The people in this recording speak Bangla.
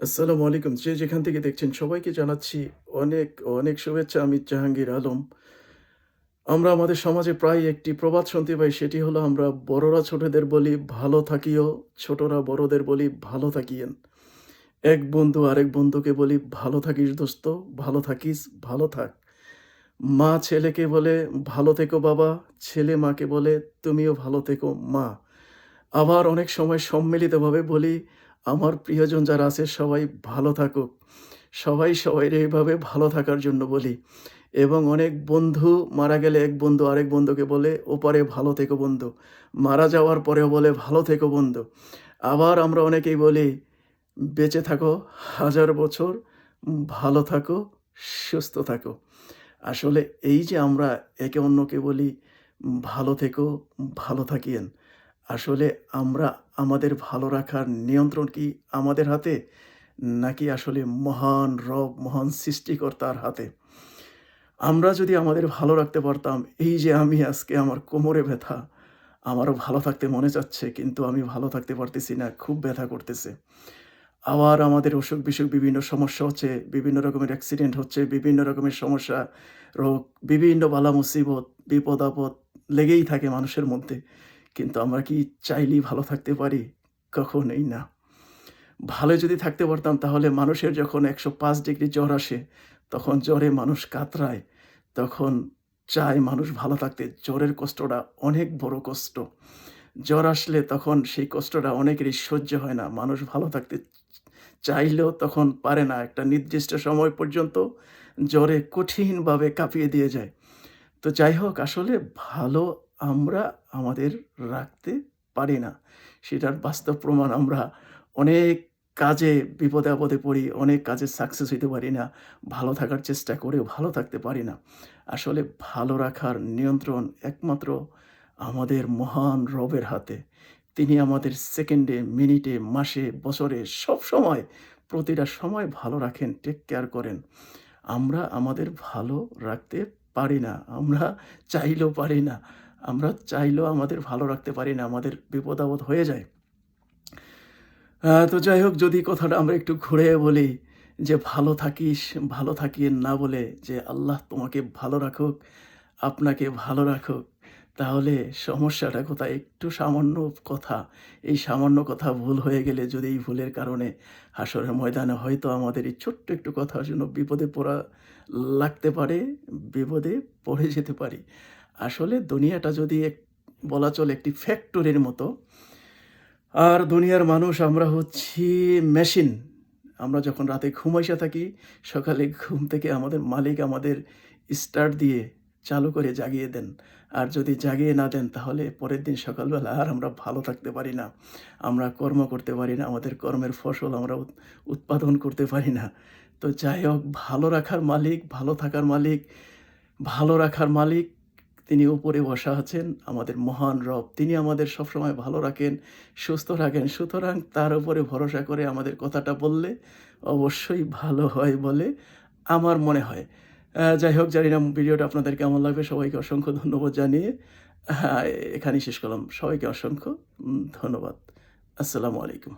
আসসালামু আলাইকুম। যে যেখান থেকে দেখছেন সবাইকে জানাচ্ছি অনেক, অনেক শুভেচ্ছা। আমি জাহাঙ্গীর আলম। আমরা আমাদের সমাজে প্রায় একটি প্রবাদ শুনতে পাই সেটি হলো আমরা বড়রা ছোটদের বলি ভালো থাকিও, ছোটরা বড়দের বলি ভালো থাকিয়েন। এক বন্ধু আরেক বন্ধুকে বলি ভালো থাকিস দোস্ত, ভালো থাকিস, ভালো থাক। মা ছেলেকে বলে ভালো থেকো বাবা, ছেলে মাকে বলে তুমিও ভালো থেকো মা। আবার অনেক সময় সম্মিলিতভাবে বলি আমার প্রিয়জন যারা আছে সবাই ভালো থাকুক। সবাই সবাইরে এইভাবে ভালো থাকার জন্য বলি। এবং অনেক বন্ধু মারা গেলে এক বন্ধু আরেক বন্ধুকে বলে ওপারে ভালো থেকো বন্ধু। মারা যাওয়ার পরেও বলে ভালো থেকো বন্ধু। আবার আমরা অনেকেই বলি বেঁচে থাকো হাজার বছর, ভালো থাকো, সুস্থ থাকো। আসলে এই যে আমরা একে অন্যকে বলি ভালো থেকো, ভালো থাকিয়েন। আসলে আমরা আমাদের ভালো রাখার নিয়ন্ত্রণ কি আমাদের হাতে? নাকি আসলে মহান রব, মহান সৃষ্টিকর্তার হাতে? আমরা যদি আমাদের ভালো রাখতে পারতাম, এই যে আমি আজকে আমার কোমরে ব্যথা, আমারও ভালো থাকতে মনে চাচ্ছে কিন্তু আমি ভালো থাকতে পারতেছি না, খুব ব্যথা করতেছে। আবার আমাদের অসুখ-বিসুখ বিভিন্ন সমস্যা হচ্ছে, বিভিন্ন রকমের অ্যাক্সিডেন্ট হচ্ছে, বিভিন্ন রকমের সমস্যা, রোগ, বিভিন্ন বালা-মুসিবত, বিপদ-আপদ লেগেই থাকে মানুষের মধ্যে। কিন্তু আমরা কি চাইলেই ভালো থাকতে পারি? কখনোই না। ভালো যদি থাকতে পারতাম তাহলে মানুষের যখন ১০৫ ডিগ্রি জ্বর আসে, তখন জ্বরে মানুষ কাতরায়। তখন চায় মানুষ ভালো থাকতে। জ্বরের কষ্টটা অনেক বড় কষ্ট। জ্বর আসলে তখন সেই কষ্টটা অনেকেরই সহ্য হয় না। মানুষ ভালো থাকতে চাইলেও তখন পারে না। একটা নির্দিষ্ট সময় পর্যন্ত জ্বরে কঠিনভাবে কাঁপিয়ে দিয়ে যায়। তো যাই হোক আসলে ভালো আমরা আমাদের রাখতে পারি না। সেটার বাস্তব প্রমাণ আমরা অনেক কাজে বিপদে-আপদে পড়ি, অনেক কাজে সাকসেস হইতে পারি না। ভালো থাকার চেষ্টা করেও ভালো থাকতে পারি না। আসলে ভালো রাখার নিয়ন্ত্রণ একমাত্র আমাদের মহান রবের হাতে। তিনি আমাদের সেকেন্ডে, মিনিটে, মাসে, বছরে সব সময় প্রতিটা সময় ভালো রাখেন, টেক কেয়ার করেন। আমরা আমাদের ভালো রাখতে পারি না। আমরা চাইলেও পারি না। আমরা চাইলেও আমাদের ভালো রাখতে পারি না। আমাদের বিপদ-আপদ হয়ে যায়। তো যাই হোক যদি কথাটা আমরা একটু ঘুরে বলি যে ভালো থাকিস, ভালো থাকিয়ে না বলে যে আল্লাহ তোমাকে ভালো রাখুক, আপনাকে ভালো রাখুক। তাহলে সমস্যাটা কোথায়? একটু সামান্য কথা। এই সামান্য কথা ভুল হয়ে গেলে যদি এই ভুলের কারণে হাসরের ময়দানে হয়তো আমাদের এই ছোট্ট একটু কথার জন্য বিপদে পড়া লাগতে পারে, বিপদে পড়ে যেতে পারি। আসলে দুনিয়াটা যদি এক বলা চলে একটি ফ্যাক্টরির মতো। আর দুনিয়ার মানুষ আমরা হচ্ছি মেশিন। আমরা যখন রাতে ঘুমাইসা থাকি, সকালে ঘুম থেকে আমাদের মালিক আমাদের স্টার্ট দিয়ে চালু করে জাগিয়ে দেন। আর যদি জাগিয়ে না দেন তাহলে পরের দিন সকালবেলা আর আমরা ভালো থাকতে পারি না। আমরা কর্ম করতে পারি না। আমাদের কর্মের ফসল আমরা উৎপাদন করতে পারি না। তো যাই হোক ভালো রাখার মালিক, ভালো থাকার মালিক, ভালো রাখার মালিক তিনি উপরে বসা আছেন আমাদের মহান রব। তিনি আমাদের সবসময় ভালো রাখেন, সুস্থ রাখেন। সুতরাং তার উপরে ভরসা করে আমাদের কথাটা বললে অবশ্যই ভালো হয় বলে আমার মনে হয়। যাই হোক, জানি না ভিডিওটা আপনাদের কেমন লাগবে? সবাইকে অসংখ্য ধন্যবাদ জানিয়ে এখানেই শেষ করলাম। সবাইকে অসংখ্য ধন্যবাদ। আসসালামু আলাইকুম।